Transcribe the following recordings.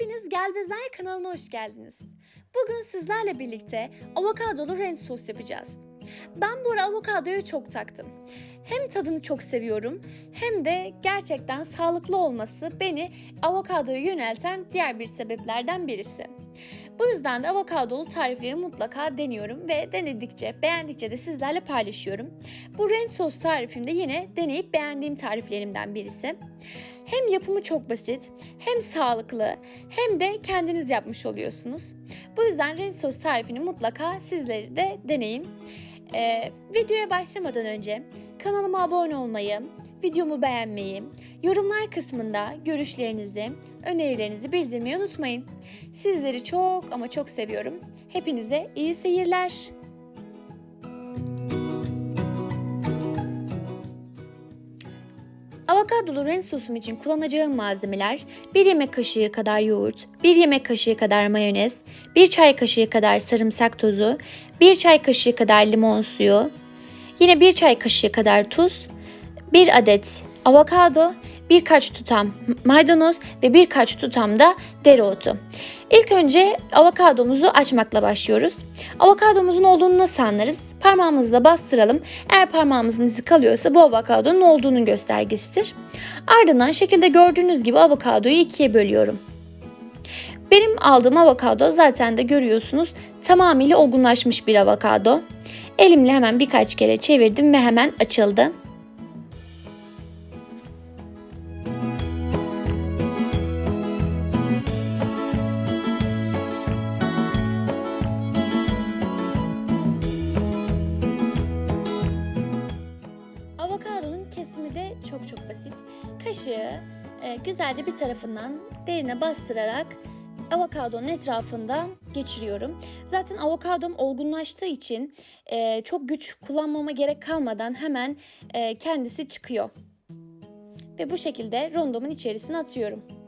Hepiniz Gelbezler kanalına hoş geldiniz. Bugün sizlerle birlikte avokadolu renk sos yapacağız. Ben bu ara avokadoyu çok taktım. Hem tadını çok seviyorum hem de gerçekten sağlıklı olması beni avokadoya yönelten diğer bir sebeplerden birisi. Bu yüzden de avokadolu tarifleri mutlaka deniyorum ve denedikçe, beğendikçe de sizlerle paylaşıyorum. Bu renk sos tarifim de yine deneyip beğendiğim tariflerimden birisi. Hem yapımı çok basit, hem sağlıklı, hem de kendiniz yapmış oluyorsunuz. Bu yüzden renk sos tarifini mutlaka sizleri de deneyin. Ee, videoya başlamadan önce kanalıma abone olmayı, videomu beğenmeyi, yorumlar kısmında görüşlerinizi, önerilerinizi bildirmeyi unutmayın. Sizleri çok ama çok seviyorum. Hepinize iyi seyirler. Avokadolu renk sosum için kullanacağım malzemeler 1 yemek kaşığı kadar yoğurt, 1 yemek kaşığı kadar mayonez, 1 çay kaşığı kadar sarımsak tozu, 1 çay kaşığı kadar limon suyu, yine 1 çay kaşığı kadar tuz, 1 adet avokado, birkaç tutam maydanoz ve birkaç tutam da dereotu. İlk önce avokadomuzu açmakla başlıyoruz. Avokadomuzun olduğunu nasıl anlarız? Parmağımızla bastıralım. Eğer parmağımızın izi kalıyorsa bu avokadonun olduğunun göstergesidir. Ardından şekilde gördüğünüz gibi avokadoyu ikiye bölüyorum. Benim aldığım avokado zaten de görüyorsunuz tamamıyla olgunlaşmış bir avokado. Elimle hemen birkaç kere çevirdim ve hemen açıldı. Kesimi de çok çok basit. Kaşığı e, güzelce bir tarafından derine bastırarak avokadonun etrafından geçiriyorum. Zaten avokadom olgunlaştığı için e, çok güç kullanmama gerek kalmadan hemen e, kendisi çıkıyor. Ve bu şekilde rondomun içerisine atıyorum.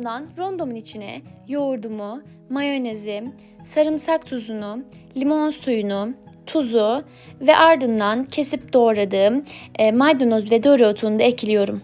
Ardından rondomun içine yoğurdumu, mayonezi, sarımsak tuzunu, limon suyunu, tuzu ve ardından kesip doğradığım e, maydanoz ve dereotunu da ekliyorum.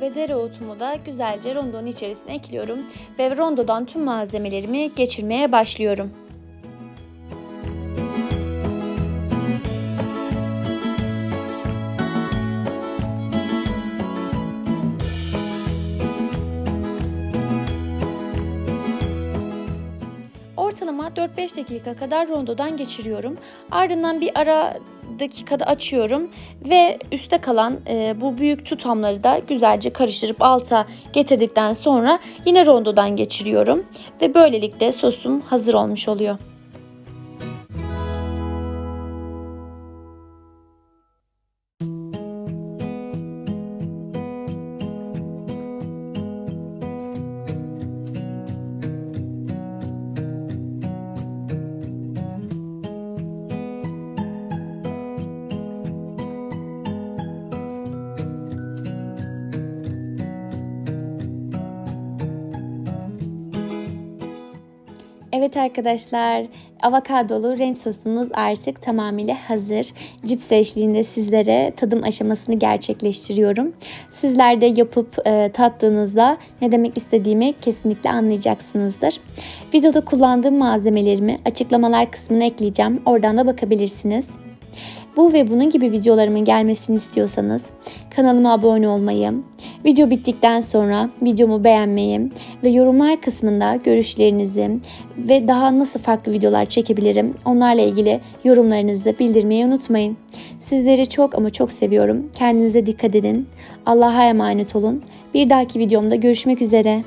Ve dereotumu da güzelce rondonun içerisine ekliyorum ve rondodan tüm malzemelerimi geçirmeye başlıyorum. 4-5 dakika kadar rondodan geçiriyorum. Ardından bir ara dakikada açıyorum ve üstte kalan e, bu büyük tutamları da güzelce karıştırıp alta getirdikten sonra yine rondodan geçiriyorum ve böylelikle sosum hazır olmuş oluyor. Evet arkadaşlar, avokadolu renk sosumuz artık tamamıyla hazır. Cips eşliğinde sizlere tadım aşamasını gerçekleştiriyorum. Sizler de yapıp e, tattığınızda ne demek istediğimi kesinlikle anlayacaksınızdır. Videoda kullandığım malzemelerimi açıklamalar kısmına ekleyeceğim. Oradan da bakabilirsiniz. Bu ve bunun gibi videolarımın gelmesini istiyorsanız kanalıma abone olmayı, video bittikten sonra videomu beğenmeyi ve yorumlar kısmında görüşlerinizi ve daha nasıl farklı videolar çekebilirim onlarla ilgili yorumlarınızı bildirmeyi unutmayın. Sizleri çok ama çok seviyorum. Kendinize dikkat edin. Allah'a emanet olun. Bir dahaki videomda görüşmek üzere.